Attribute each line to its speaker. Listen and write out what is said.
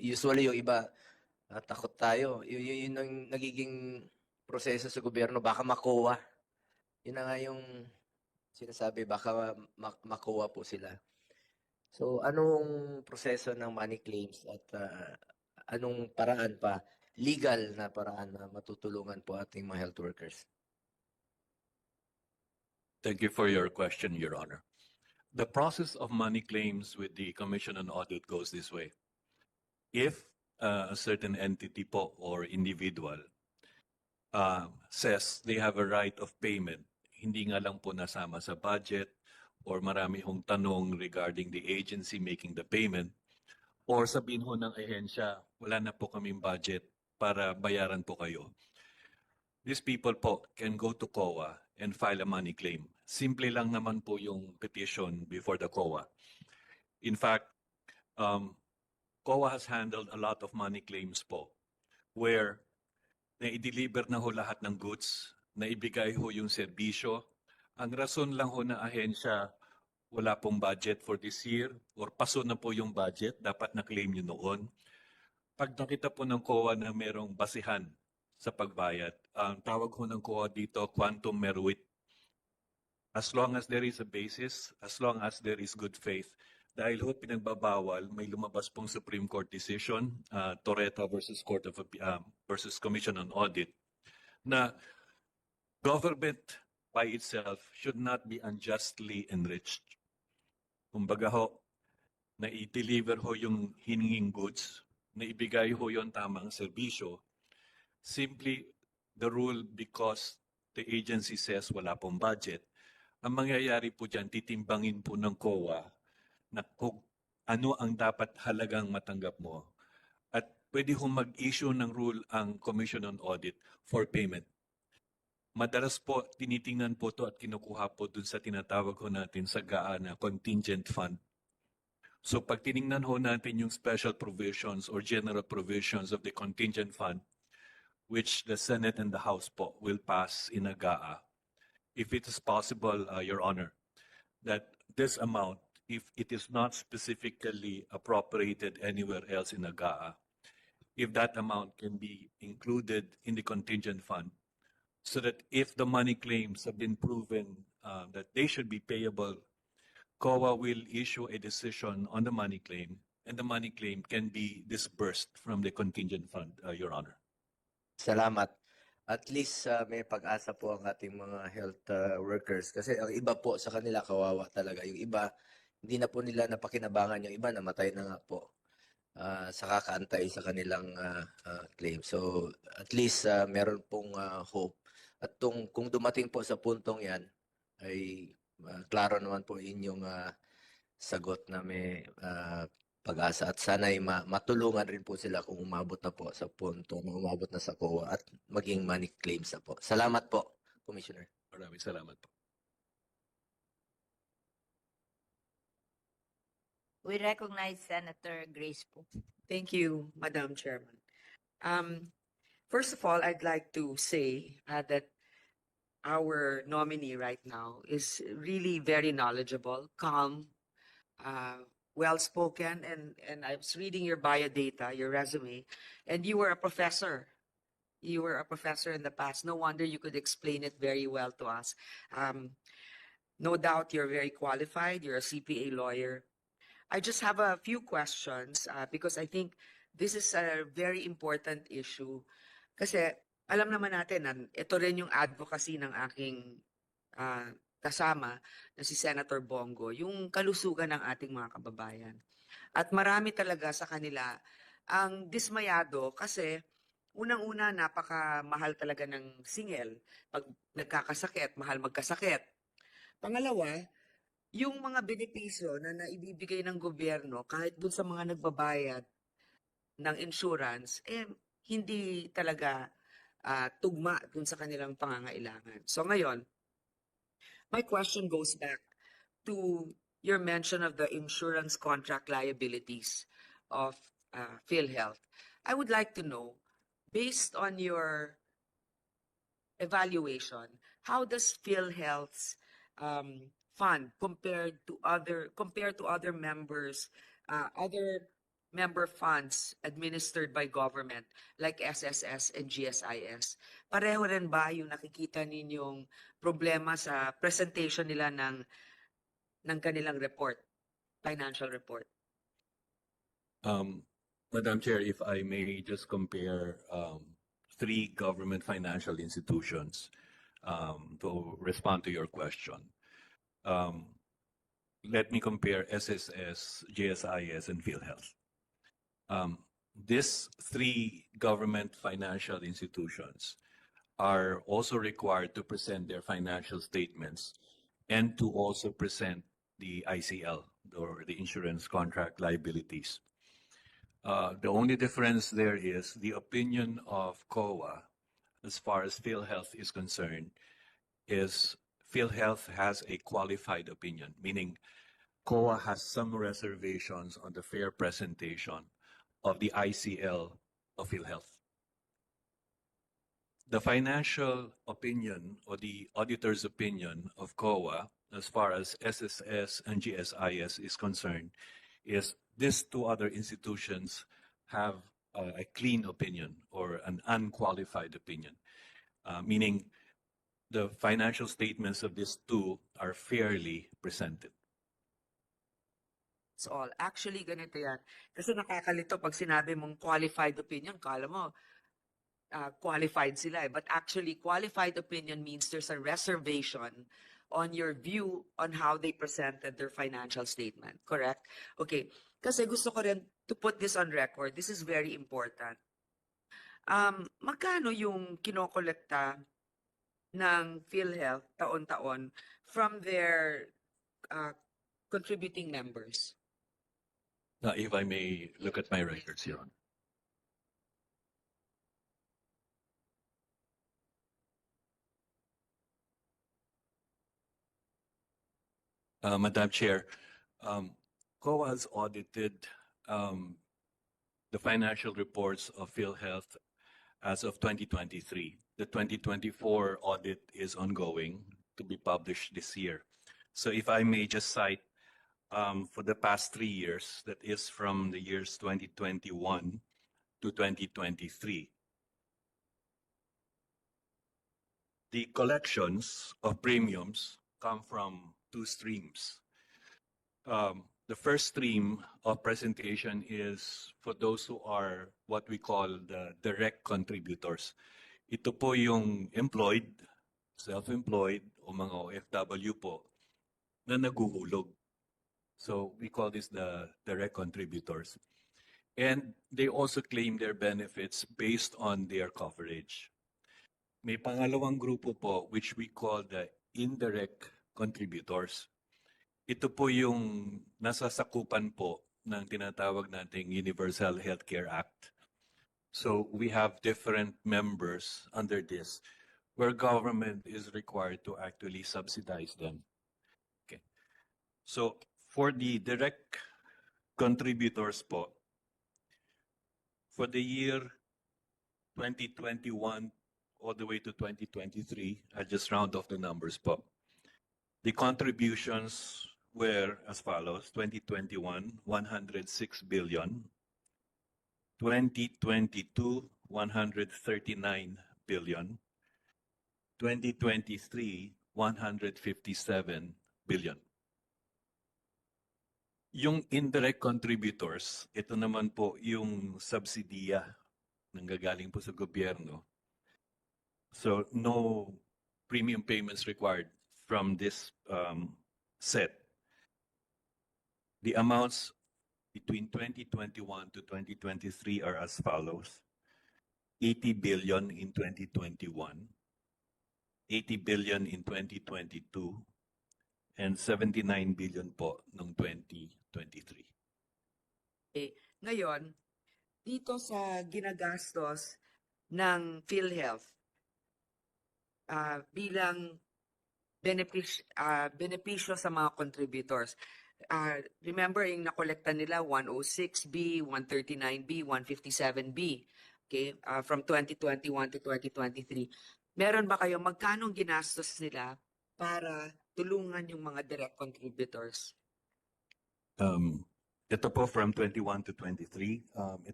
Speaker 1: usually yung iba, ah, takot tayo. Y- y- yun ang nagiging proseso sa gobyerno, baka makuha. Yun na nga yung sinasabi, baka mak- makuha po sila. So, anong proseso ng money claims at ah, anong paraan pa, legal na paraan na matutulungan po ating mga health workers?
Speaker 2: Thank you for your question, Your Honor. The process of money claims with the Commission on Audit goes this way. If uh, a certain entity po or individual uh, says they have a right of payment, hindi nga lang po nasama sa budget or marami hong tanong regarding the agency making the payment, or sabihin ho ng ahensya, wala na po kaming budget para bayaran po kayo. These people po can go to COA and file a money claim. Simple lang naman po yung petition before the COA. In fact, um, COA has handled a lot of money claims po where na-deliver na ho lahat ng goods, naibigay ho yung serbisyo. Ang rason lang ho na ahensya, wala pong budget for this year or paso na po yung budget, dapat na-claim nyo noon. Pag nakita po ng COA na merong basihan sa pagbayad. Ang tawag ho ng COA dito, quantum meruit. As long as there is a basis, as long as there is good faith, dahil ho pinagbabawal, may lumabas pong Supreme Court decision, uh, Toreta versus Court of um, versus Commission on Audit, na government by itself should not be unjustly enriched. Kumbaga ho, na i-deliver ho yung hininging goods, na ibigay ho yung tamang serbisyo, simply the rule because the agency says wala pong budget. Ang mangyayari po dyan, titimbangin po ng COA na kung ano ang dapat halagang matanggap mo. At pwede hong mag-issue ng rule ang Commission on Audit for payment. Madalas po, tinitingnan po to at kinukuha po dun sa tinatawag ho natin sa GAA na contingent fund. So pag tiningnan ho natin yung special provisions or general provisions of the contingent fund, which the Senate and the House po will pass in a GAA. If it is possible, uh, Your Honor, that this amount, if it is not specifically appropriated anywhere else in a GAA, if that amount can be included in the contingent fund, so that if the money claims have been proven uh, that they should be payable, COA will issue a decision on the money claim, and the money claim can be disbursed from the contingent fund, uh, Your Honor.
Speaker 1: Salamat. At least uh, may pag-asa po ang ating mga health uh, workers kasi ang iba po sa kanila kawawa talaga. Yung iba hindi na po nila napakinabangan, yung iba namatay na nga po uh, sa kakaantay sa kanilang uh, uh, claim. So at least uh, meron pong uh, hope. At tung, kung dumating po sa puntong yan ay uh, klaro naman po inyong uh, sagot na may uh, pag-asa at sana'y ma- matulungan rin po sila kung umabot na po sa punto umabot na sa COA at maging money claims na po. Salamat po, Commissioner.
Speaker 2: Maraming salamat po.
Speaker 3: We recognize Senator Grace po.
Speaker 4: Thank you, Madam Chairman. Um, first of all, I'd like to say uh, that our nominee right now is really very knowledgeable, calm, uh, well-spoken, and, and I was reading your bio data, your resume, and you were a professor. You were a professor in the past. No wonder you could explain it very well to us. Um, no doubt you're very qualified. You're a CPA lawyer. I just have a few questions uh, because I think this is a very important issue. Kasi alam naman natin na ito rin yung advocacy ng aking ah, kasama na si Senator Bongo, yung kalusugan ng ating mga kababayan. At marami talaga sa kanila ang dismayado kasi unang-una napakamahal talaga ng singil. Pag nagkakasakit, mahal magkasakit. Pangalawa, yung mga benepisyo na naibibigay ng gobyerno kahit dun sa mga nagbabayad ng insurance, eh, hindi talaga ah, tugma dun sa kanilang pangangailangan. So ngayon, my question goes back to your mention of the insurance contract liabilities of uh, PhilHealth. I would like to know, based on your evaluation, how does PhilHealth's um, fund compared to other compared to other members, uh, other member funds administered by government like SSS and GSIS. Pareho rin ba yung nakikita ninyong problema sa presentation nila ng ng kanilang report, financial report?
Speaker 2: Um, Madam Chair, if I may just compare um, three government financial institutions um, to respond to your question. Um, let me compare SSS, JSIS, and PhilHealth. Um, these three government financial institutions are also required to present their financial statements and to also present the ICL or the insurance contract liabilities. Uh, the only difference there is the opinion of COA, as far as PhilHealth is concerned, is PhilHealth has a qualified opinion, meaning COA has some reservations on the fair presentation of the ICL of PhilHealth. The financial opinion or the auditor's opinion of COA, as far as SSS and GSIS is concerned, is these two other institutions have a, clean opinion or an unqualified opinion, uh, meaning the financial statements of these two are fairly presented.
Speaker 4: That's all. Actually, ganito yan. Kasi nakakalito pag sinabi mong qualified opinion, kala mo uh, qualified sila eh. But actually, qualified opinion means there's a reservation on your view on how they presented their financial statement. Correct? Okay. Kasi gusto ko rin to put this on record. This is very important. Um, magkano yung kinokolekta ng PhilHealth taon-taon from their uh, contributing members?
Speaker 2: Now, if I may look at my records here. Uh, Madam Chair, um, COA has audited um, the financial reports of PhilHealth as of 2023. The 2024 audit is ongoing to be published this year. So if I may just cite um, for the past three years, that is from the years 2021 to 2023. The collections of premiums come from two streams. Um, the first stream of presentation is for those who are what we call the direct contributors. Ito po yung employed, self-employed o mga OFW po na naguhulog. So we call this the direct contributors. And they also claim their benefits based on their coverage. May pangalawang grupo po which we call the indirect contributors. Ito po yung nasasakupan po ng tinatawag nating Universal Healthcare Act. So we have different members under this where government is required to actually subsidize them. Okay. So for the direct contributors po, for the year 2021 all the way to 2023, I just round off the numbers po. The contributions were as follows, 2021, 106 billion. 2022, 139 billion. 2023, 157 billion. Yung indirect contributors, ito naman po yung subsidiya nanggagaling po sa gobyerno. So no premium payments required from this um, set. The amounts between 2021 to 2023 are as follows. 80 billion in 2021, 80 billion in 2022, and 79 billion po noong 2023.
Speaker 4: Ngayon, dito sa ginagastos ng PhilHealth ah, bilang benefis, ah, benepisyo sa mga contributors. Ah, remember yung nakolekta nila 106B, 139B, 157B okay, ah, from 2021 to 2023. Meron ba kayo magkano ginastos nila para tulungan yung mga direct contributors?
Speaker 2: Um, Ito po from 21 to 23. Um,